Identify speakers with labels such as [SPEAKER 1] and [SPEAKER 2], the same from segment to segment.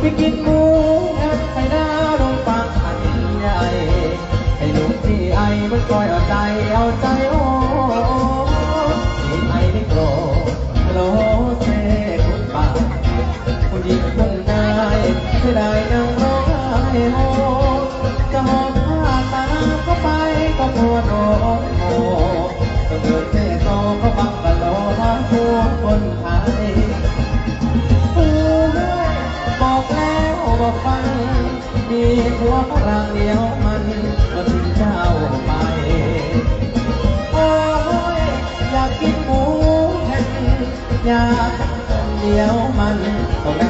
[SPEAKER 1] ไปกินหมูกระทะหน้าโรงฟังอันใหญ่ให้ลูกที่ไอ้มันคอยเอาใจเอาใจโอ้ที่ไอ้ไม่โกรธโลเซคุณป่าผู้หญิงคนใดเสียดายนั่งร้องไห้โฮจะหอบผ้าตาเข้าไปก็ปวดโอ้โหต้องเดินเทโตก็บัง บอกฟัง มีผัวฝรั่งเดียวมันก็ทิ้งเจ้าไป โอ้ย อยากกินหมูแผ่นอยากเดียวมันต้องนั่ง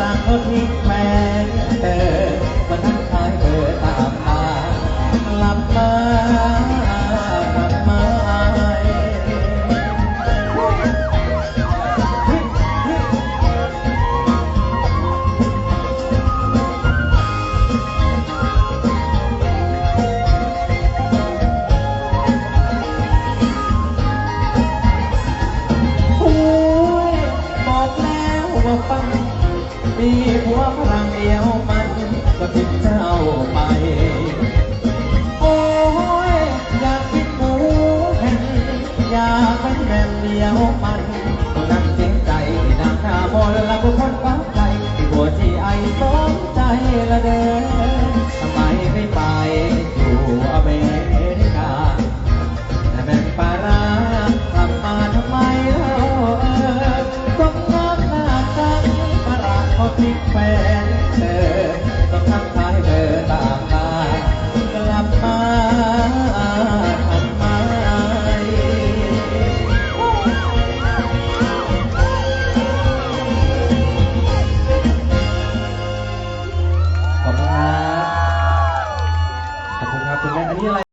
[SPEAKER 1] รังเขาทิ้งแม่เออมาทักทายเธอตามมาหลับมา มี เขาทิ้งแฟนเธอต้องทำ